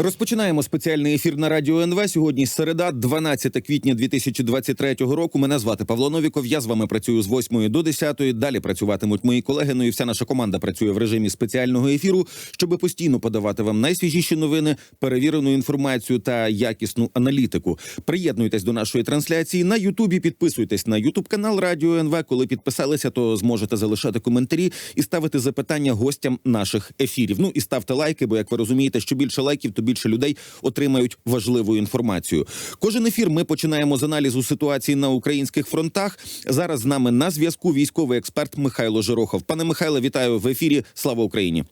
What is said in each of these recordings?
Розпочинаємо спеціальний ефір на радіо НВ. Сьогодні середа, 12 квітня 2023 року. Мене звати Павло Новіков. Я з вами працюю з 8 до 10. Далі працюватимуть мої колеги. Ну і вся наша команда працює в режимі спеціального ефіру, щоб постійно подавати вам найсвіжіші новини, перевірену інформацію та якісну аналітику. Приєднуйтесь до нашої трансляції на Ютубі. Підписуйтесь на Ютуб канал Радіо НВ. Коли підписалися, то зможете залишати коментарі і ставити запитання гостям наших ефірів. Ну і ставте лайки, бо як ви розумієте, що більше лайків, то більше людей отримають важливу інформацію. Кожен ефір ми починаємо з аналізу ситуації на українських фронтах. Зараз з нами на зв'язку військовий експерт Михайло Жирохов. Пане Михайле, вітаю в ефірі. Слава Україні!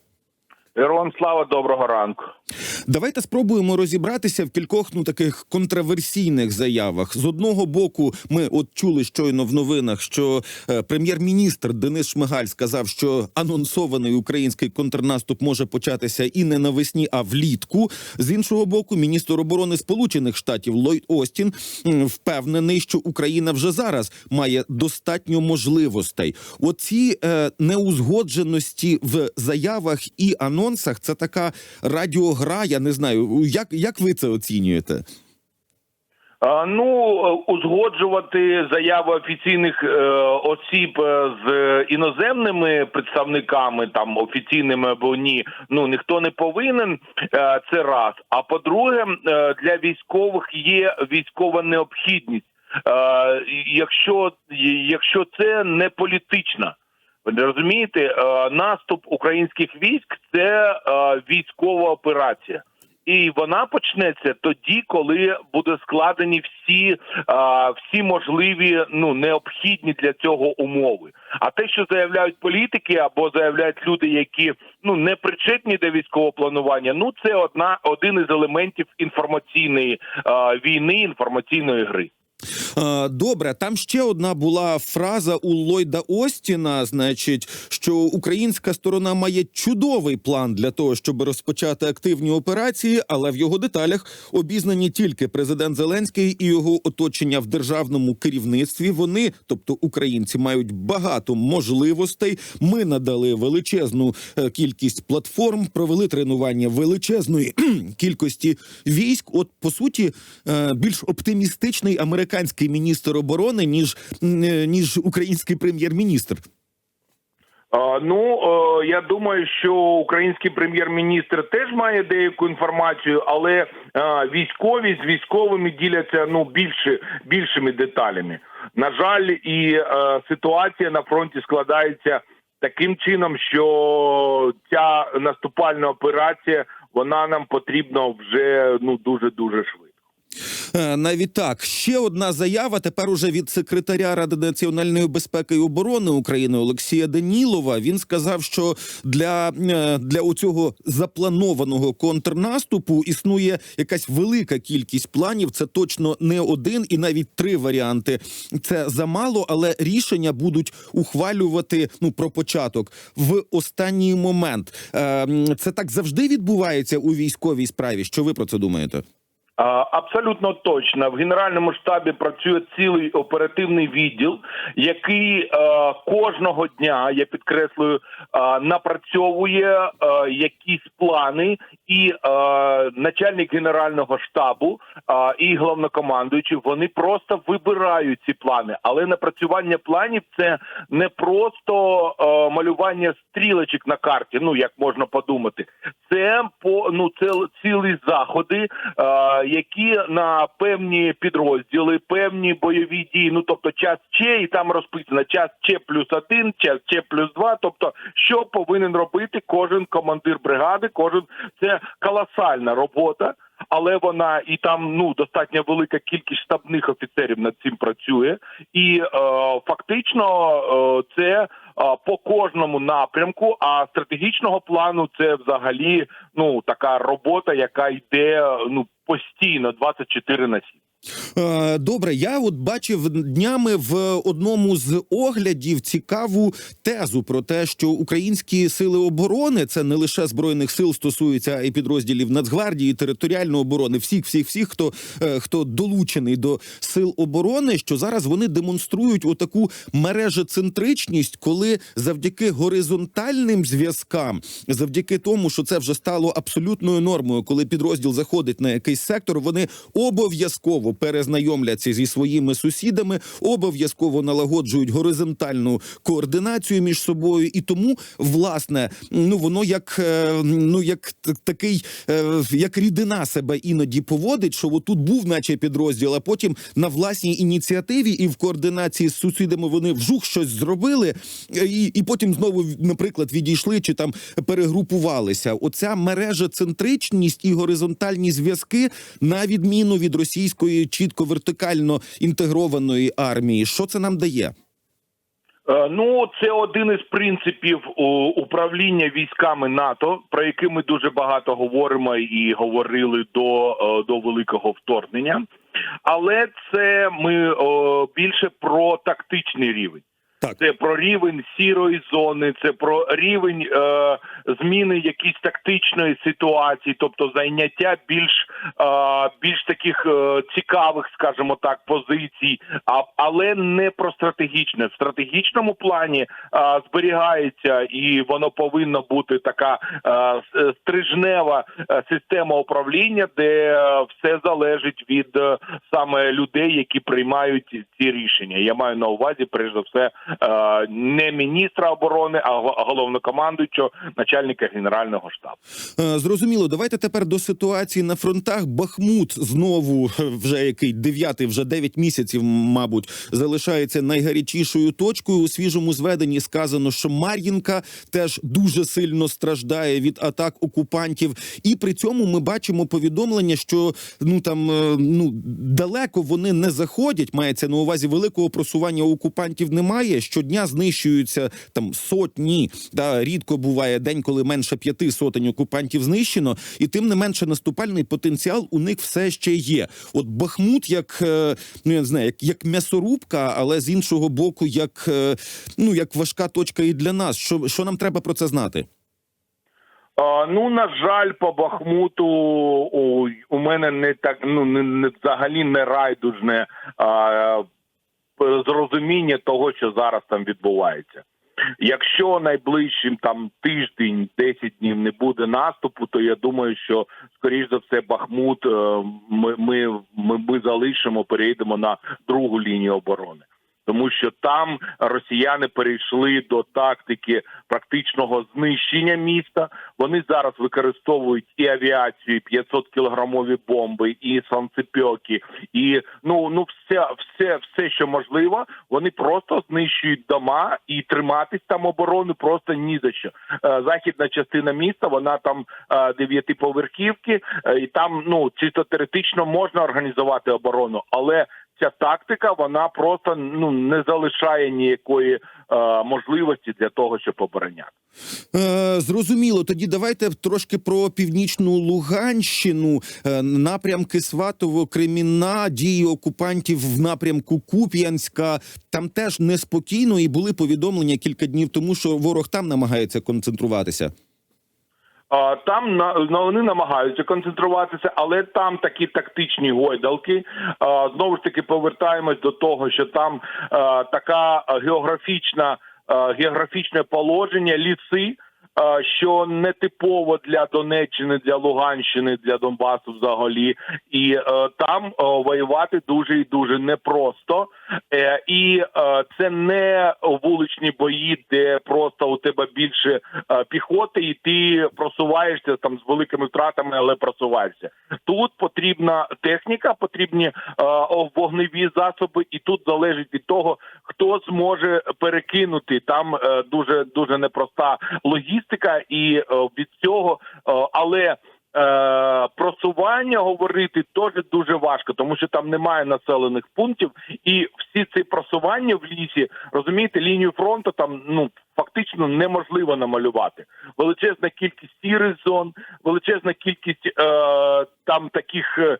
Героям слава доброго ранку. Давайте спробуємо розібратися в кількох ну таких контроверсійних заявах. З одного боку, ми от чули щойно в новинах, що е, прем'єр-міністр Денис Шмигаль сказав, що анонсований український контрнаступ може початися і не навесні, а влітку. З іншого боку, міністр оборони Сполучених Штатів Ллойд Остін впевнений, що Україна вже зараз має достатньо можливостей. Оці е, неузгодженості в заявах і анонсах це така радіогра. Я не знаю, як, як ви це оцінюєте? Ну узгоджувати заяви офіційних е, осіб е, з іноземними представниками, там офіційними або ні, ну ніхто не повинен. Е, це раз. А по-друге, е, для військових є військова необхідність, е, якщо, якщо це не політична. Розумієте, е, наступ українських військ це е, військова операція. І вона почнеться тоді, коли буде складені всі а, всі можливі ну необхідні для цього умови. А те, що заявляють політики або заявляють люди, які ну не причетні до військового планування, ну це одна один із елементів інформаційної а, війни, інформаційної гри. Добре, там ще одна була фраза у Ллойда Остіна, значить, що українська сторона має чудовий план для того, щоб розпочати активні операції, але в його деталях обізнані тільки президент Зеленський і його оточення в державному керівництві. Вони, тобто українці, мають багато можливостей. Ми надали величезну е, кількість платформ, провели тренування величезної кількості військ. От по суті, е, більш оптимістичний американський міністр оборони ніж е, ніж український прем'єр-міністр. Ну е, я думаю, що український прем'єр-міністр теж має деяку інформацію, але е, військові з військовими діляться ну більше більшими деталями. На жаль, і ситуація на фронті складається таким чином, що ця наступальна операція вона нам потрібна вже ну дуже дуже швидко. Е, Навіть так, ще одна заява. Тепер уже від секретаря Ради національної безпеки і оборони України Олексія Данілова. Він сказав, що для, е, для оцього запланованого контрнаступу існує якась велика кількість планів. Це точно не один і навіть три варіанти. Це замало, але рішення будуть ухвалювати ну про початок в останній момент. Е, Це так завжди відбувається у військовій справі. Що ви про це думаєте? Абсолютно точно в генеральному штабі працює цілий оперативний відділ, який е, кожного дня я підкреслюю е, напрацьовує е, якісь плани, і начальник генерального штабу і головнокомандуючий вони просто вибирають ці плани. Але напрацювання планів це не просто малювання стрілочок на карті. Ну як можна подумати, це по ну це цілі заходи. Які на певні підрозділи, певні бойові дії, ну тобто час Ч, і там розписано час Ч плюс один, час Ч плюс два. Тобто, що повинен робити кожен командир бригади, кожен це колосальна робота. Але вона і там ну достатньо велика кількість штабних офіцерів над цим працює, і е, фактично е, це по кожному напрямку. А стратегічного плану це взагалі ну така робота, яка йде ну постійно 24 на 7. Е, Добре, я от бачив днями в одному з оглядів цікаву тезу про те, що українські сили оборони це не лише збройних сил стосується й підрозділів Нацгвардії, територіальної оборони, всіх, всіх, всіх, хто, е, хто долучений до сил оборони, що зараз вони демонструють отаку мережецентричність, коли завдяки горизонтальним зв'язкам, завдяки тому, що це вже стало абсолютною нормою, коли підрозділ заходить на якийсь сектор, вони обов'язково перезнайомляться зі своїми сусідами, обов'язково налагоджують горизонтальну координацію між собою, і тому власне ну воно як е, ну як такий, е, як рідина себе іноді поводить, що отут був, наче підрозділ, а потім на власній ініціативі і в координації з сусідами вони вжух щось зробили, е, і, і потім знову, наприклад, відійшли чи там перегрупувалися. Оця мережа центричність і горизонтальні зв'язки, на відміну від російської чітко вертикально інтегрованої армії. Що це нам дає? Е, Ну, це один із принципів управління військами НАТО, про які ми дуже багато говоримо і говорили до, е, до великого вторгнення. Але це ми більше про тактичний рівень. Так. Це про рівень сірої зони, це про рівень е, зміни якісь тактичної ситуації, тобто зайняття більш, е, більш таких е, цікавих, скажімо так, позицій, а, але не про стратегічне. В стратегічному плані е, зберігається і воно повинно бути така е, стрижнева е, система управління, де все залежить від е, саме людей, які приймають ці рішення. Я маю на увазі, за все, не міністра оборони, а головнокомандуючого начальника генерального штабу. Е, Зрозуміло, давайте тепер до ситуації на фронтах. Бахмут знову е, вже який дев'ятий, вже дев'ять місяців, мабуть, залишається найгарячішою точкою. У свіжому зведенні сказано, що Мар'їнка теж дуже сильно страждає від атак окупантів, і при цьому ми бачимо повідомлення, що ну там е, ну далеко вони не заходять. Мається на увазі великого просування окупантів немає. Щодня знищуються там сотні. Да, рідко буває день, коли менше п'яти сотень окупантів знищено, і тим не менше наступальний потенціал у них все ще є. От Бахмут, як е, ну я не знаю, як, як м'ясорубка, але з іншого боку, як е, ну як важка точка і для нас. Що, що нам треба про це знати? Ну на жаль, по Бахмуту у, мене не так ну не взагалі не райдужне а, зрозуміння того, що зараз там відбувається. Якщо найближчим там тиждень, 10 днів не буде наступу, то я думаю, що скоріш за все Бахмут е, ми, ми, ми, ми залишимо, перейдемо на другу лінію оборони. Тому що там росіяни перейшли до тактики практичного знищення міста. Вони зараз використовують і авіацію, і 500 кілограмові бомби, і санцепьоки, і ну ну все, все, все, що можливо. Вони просто знищують дома і триматись там оборони просто ні за що. Е, Західна частина міста, вона там е, дев'ятиповерхівки, е, і там ну чисто теоретично можна організувати оборону, але ця тактика вона просто ну не залишає ніякої е, можливості для того, щоб обороняти. Е, зрозуміло. Тоді давайте трошки про північну Луганщину, е, напрямки Сватово, Кремінна, дії окупантів в напрямку Куп'янська. Там теж неспокійно і були повідомлення кілька днів тому, що ворог там намагається концентруватися. Там на- вони намагаються концентруватися, але там такі тактичні гойдалки. Знову ж таки повертаємось до того, що там така географічна географічне положення, ліси. Що не типово для Донеччини, для Луганщини, для Донбасу взагалі, і е, там е, воювати дуже і дуже непросто. Е, і е, це не вуличні бої, де просто у тебе більше е, піхоти, і ти просуваєшся там з великими втратами, але просуваєшся. Тут потрібна техніка, потрібні е, вогневі засоби, і тут залежить від того, хто зможе перекинути. Там е, дуже дуже непроста логістика, і е, від цього, е, але. е, Просування говорити теж дуже важко, тому що там немає населених пунктів, і всі ці просування в лісі, розумієте, лінію фронту там ну фактично неможливо намалювати. Величезна кількість сірих зон, величезна кількість е, там таких е,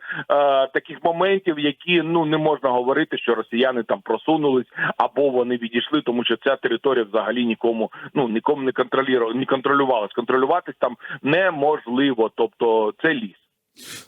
таких моментів, які ну не можна говорити, що росіяни там просунулись або вони відійшли, тому що ця територія взагалі нікому ну нікому не контролювала, не контролювалась. Контролюватись там неможливо, тобто це ліс.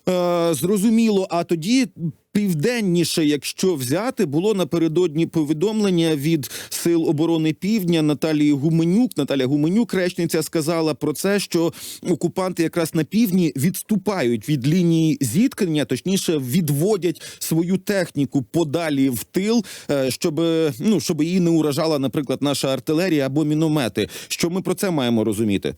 Е, зрозуміло. А тоді південніше, якщо взяти, було напередодні повідомлення від сил оборони Півдня Наталії Гуменюк. Наталя Гуменюк, речниця, сказала про це, що окупанти якраз на півдні відступають від лінії зіткнення, точніше, відводять свою техніку подалі в тил, е, щоб ну щоб її не уражала, наприклад, наша артилерія або міномети. Що ми про це маємо розуміти?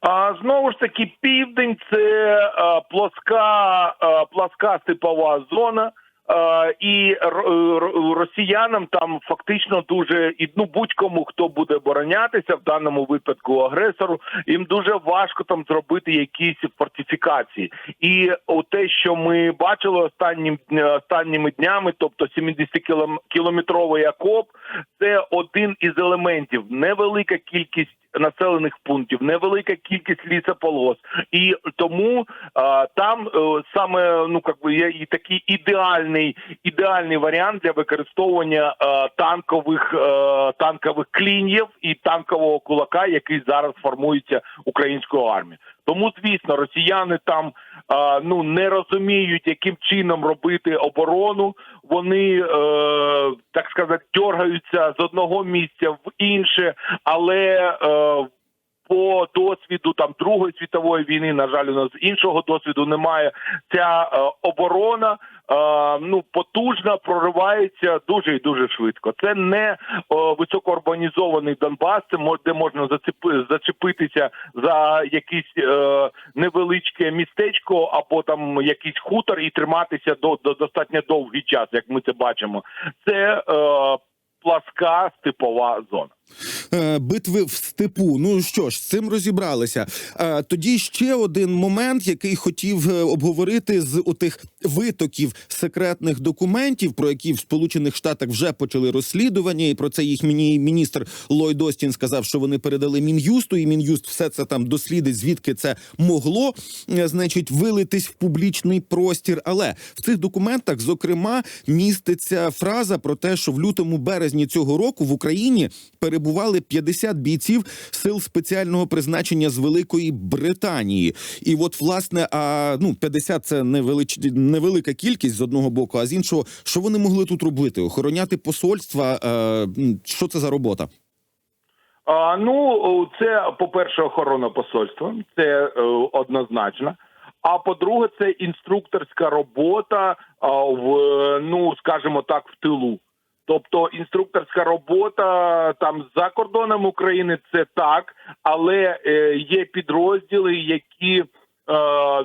А знову ж таки, південь це е, плоска, е, плоска степова зона. Е, і р- росіянам там фактично дуже і ну будь-кому, хто буде оборонятися в даному випадку агресору, їм дуже важко там зробити якісь фортифікації. І те, що ми бачили останнім останніми днями, тобто 70 кілометровий окоп, це один із елементів. Невелика кількість населених пунктів, невелика кількість лісополос, і тому а, там а, саме ну як би є і такий ідеальний ідеальний варіант для використовування а, танкових а, танкових клінів і танкового кулака, який зараз формується українською армією. Тому, звісно, росіяни там ну не розуміють, яким чином робити оборону. Вони, е, так сказати, дергаються з одного місця в інше, але е, по досвіду там Другої світової війни, на жаль, у нас іншого досвіду немає. Ця е, оборона е, ну потужно проривається дуже і дуже швидко. Це не е, високоурбанізований Донбас, це де можна зацепи, зачепитися за якесь е, невеличке містечко або там якийсь хутор і триматися до, до достатньо довгий час, як ми це бачимо. Це е, пласка степова зона. Е, битви в степу. Ну що ж, з цим розібралися. Е, Тоді ще один момент, який хотів е, обговорити з отих витоків секретних документів, про які в Сполучених Штатах вже почали розслідування, і про це їх міністр Ллойд Остін сказав, що вони передали мін'юсту, і мін'юст все це там дослідить, звідки це могло, значить, вилитись в публічний простір. Але в цих документах, зокрема, міститься фраза про те, що в лютому березні цього року в Україні перебували 50 бійців сил спеціального призначення з Великої Британії. І от, власне, а ну 50 – це невелич... невелика кількість з одного боку, а з іншого, що вони могли тут робити? Охороняти посольства? Е, що це за робота? А, ну, це, по-перше, охорона посольства, це е, однозначно. А по-друге, це інструкторська робота в, ну, скажімо так, в тилу. Тобто інструкторська робота там за кордоном України це так, але е, є підрозділи, які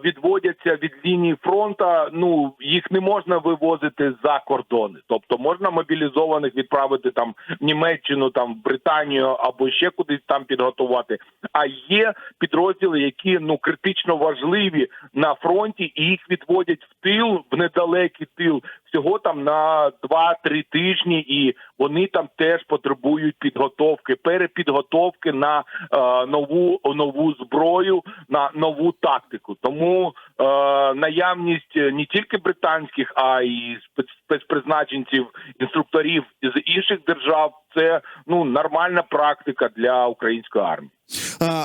відводяться від лінії фронту. Ну їх не можна вивозити за кордони. Тобто можна мобілізованих відправити там в Німеччину, там в Британію або ще кудись там підготувати. А є підрозділи, які ну критично важливі на фронті, і їх відводять в тил, в недалекий тил, всього там на 2-3 тижні, і вони там теж потребують підготовки, перепідготовки на е, нову нову зброю, на нову тактику. Тому е, наявність не тільки британських, а й спец- спецпризначенців, інструкторів з інших держав це ну нормальна практика для української армії.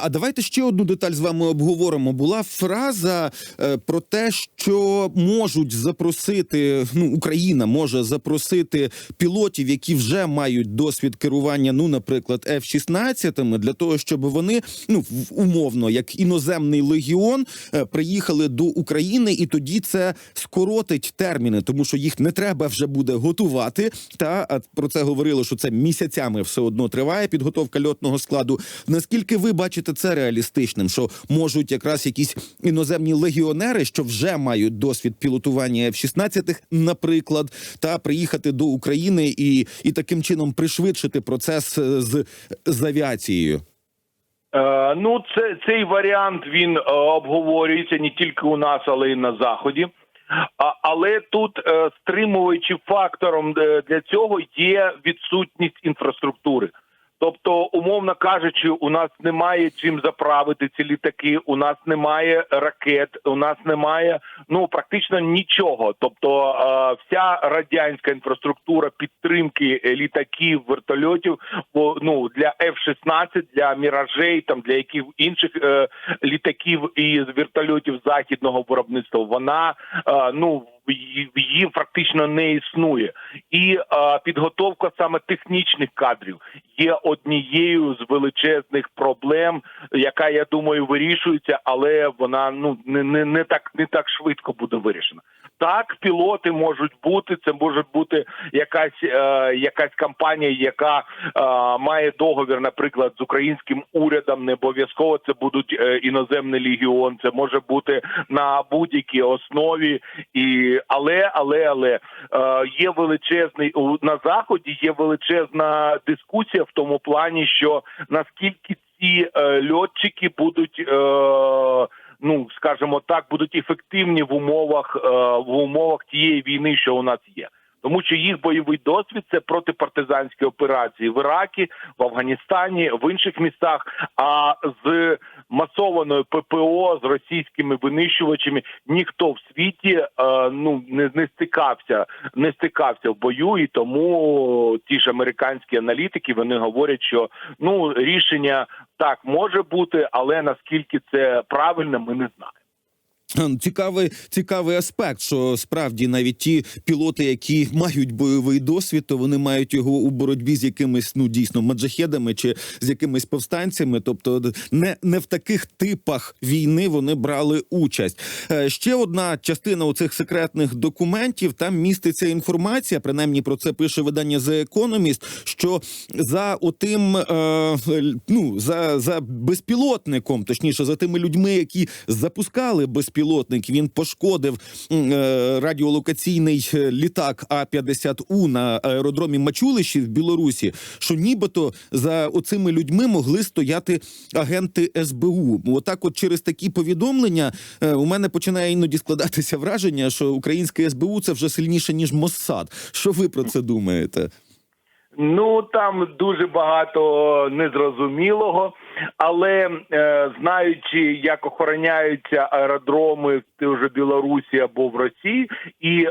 А, давайте ще одну деталь з вами обговоримо. Була фраза е, про те, що можуть запросити, ну Україна може запросити пілотів, які вже мають досвід керування, ну, наприклад, F-16, для того, щоб вони ну умовно, як іноземний легіон, е, приїхали до України, і тоді це скоротить терміни, тому що їх не треба вже буде готувати. Та а про це говорили, що це місяцями все одно триває підготовка льотного складу. Наскільки ви бачите це реалістичним? Що можуть якраз якісь іноземні легіонери, що вже мають досвід пілотування F-16, наприклад, та приїхати до України і, і таким чином пришвидшити процес е, з, з авіацією? Е, ну, це цей варіант він е, обговорюється не тільки у нас, але й на заході. А, але тут е, стримуючим фактором е, для цього є відсутність інфраструктури. Тобто, умовно кажучи, у нас немає чим заправити ці літаки, у нас немає ракет, у нас немає ну практично нічого. Тобто, е, вся радянська інфраструктура підтримки літаків, вертольотів, бо ну для F-16, для міражей, там для яких інших е, літаків і вертольотів західного виробництва, вона е, ну її- фактично не існує, і е, підготовка саме технічних кадрів є однією з величезних проблем, яка я думаю вирішується, але вона ну не, не, не так не так швидко буде вирішена. Так, пілоти можуть бути. Це може бути якась е, якась компанія, яка е, має договір, наприклад, з українським урядом. Не обов'язково це будуть е, іноземний легіон. Це може бути на будь-якій основі. І але, але, але е, є величезний у на заході. Є величезна дискусія в тому плані, що наскільки ці е, льотчики будуть. Е, Ну, скажімо так, будуть ефективні в умовах в умовах тієї війни, що у нас є, тому що їх бойовий досвід це протипартизанські операції в Іракі, в Афганістані, в інших містах. А з масованою ППО з російськими винищувачами ніхто в світі е, ну не, не стикався, не стикався в бою, і тому ті ж американські аналітики вони говорять, що ну рішення так може бути, але наскільки це правильно, ми не знаємо. Е, Цікавий цікавий аспект, що справді навіть ті пілоти, які мають бойовий досвід, то вони мають його у боротьбі з якимись ну дійсно маджахедами чи з якимись повстанцями. Тобто, не, не в таких типах війни вони брали участь. Е, Ще одна частина у цих секретних документів там міститься інформація. Принаймні про це пише видання The Economist, що за отим е, ну за, за безпілотником, точніше за тими людьми, які запускали безпілотник, він пошкодив е, радіолокаційний е, літак А 50 У на аеродромі Мачулищі в Білорусі. Що нібито за оцими людьми могли стояти агенти СБУ. Отак, от через такі повідомлення, е, у мене починає іноді складатися враження, що українське СБУ це вже сильніше ніж Моссад. Що ви про це думаєте? Ну там дуже багато незрозумілого, але е, знаючи, як охороняються аеродроми в тій Білорусі або в Росії, і е,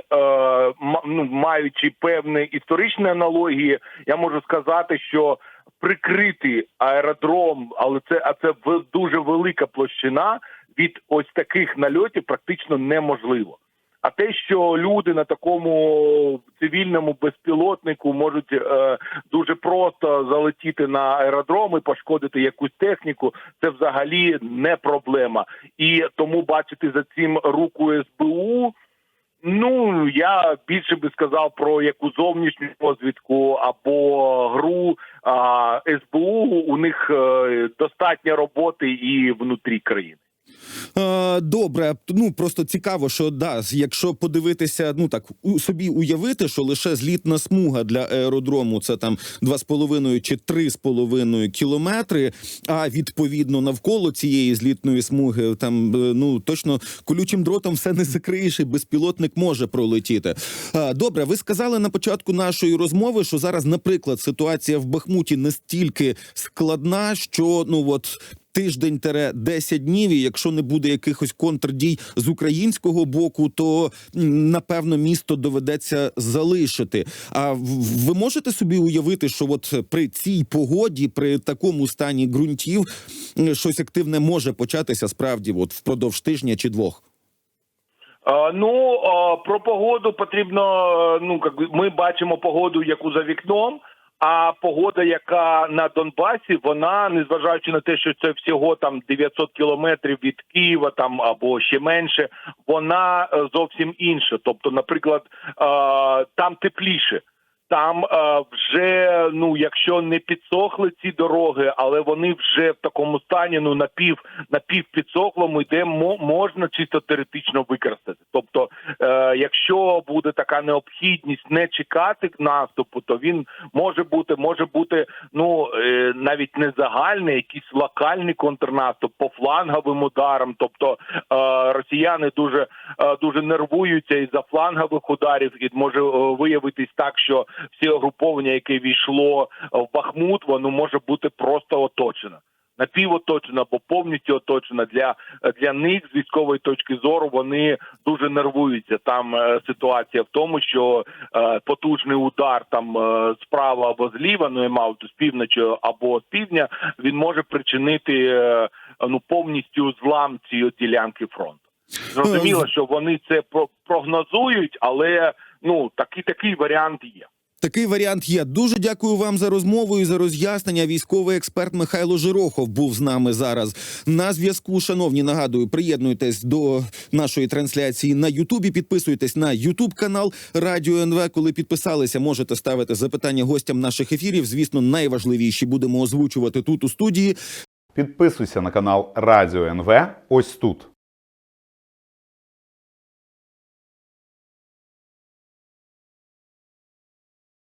ну, маючи певні історичні аналогії, я можу сказати, що прикрити аеродром, але це а це дуже велика площина від ось таких нальотів практично неможливо. А те, що люди на такому цивільному безпілотнику можуть е, дуже просто залетіти на аеродром і пошкодити якусь техніку, це взагалі не проблема. І тому бачити за цим руку СБУ. Ну я більше би сказав про яку зовнішню розвідку або гру а, СБУ. У них е, достатньо роботи і внутрі країни. Е, Добре, ну просто цікаво, що да, якщо подивитися, ну так у собі уявити, що лише злітна смуга для аеродрому це там 2,5 чи 3,5 кілометри. А відповідно навколо цієї злітної смуги там е, ну точно колючим дротом все не закриєш, і безпілотник може пролетіти. Е, Добре, ви сказали на початку нашої розмови, що зараз, наприклад, ситуація в Бахмуті настільки складна, що ну от тиждень 10 днів. І якщо не буде якихось контрдій з українського боку, то напевно місто доведеться залишити. А ви можете собі уявити, що от при цій погоді, при такому стані ґрунтів, щось активне може початися справді, от впродовж тижня чи двох. Ну про погоду потрібно. е, Ну як ми бачимо погоду, яку за вікном. А погода, яка на Донбасі, вона незважаючи на те, що це всього там 900 кілометрів від Києва, там або ще менше, вона е, зовсім інша. Тобто, наприклад, е, там тепліше. Там е, вже ну, якщо не підсохли ці дороги, але вони вже в такому стані, ну напів напівпідсохлому, де мо- можна чисто теоретично використати. Тобто, е, якщо буде така необхідність не чекати наступу, то він може бути, може бути ну е, навіть не загальний, якийсь локальний контрнаступ по фланговим ударам. Тобто е, росіяни дуже е, дуже нервуються із за флангових ударів, і може е, виявитись так, що всі угруповання, яке війшло в Бахмут, воно може бути просто оточено. Напівоточена або повністю оточена для для них з військової точки зору. Вони дуже нервуються. Там е, ситуація в тому, що е, потужний удар там е, справа або зліва, ну я мав з півночі або з півдня, він може причинити е, ну повністю злам цієї ділянки фронту. Зрозуміло, що вони це про- прогнозують, але ну такий такий варіант є. Такий варіант є. Дуже дякую вам за розмову і за роз'яснення. Військовий експерт Михайло Жирохов був з нами зараз на зв'язку. Шановні, нагадую, приєднуйтесь до нашої трансляції на Ютубі. Підписуйтесь на Ютуб канал Радіо НВ. Коли підписалися, можете ставити запитання гостям наших ефірів. Звісно, найважливіші будемо озвучувати тут у студії. Підписуйся на канал Радіо НВ ось тут.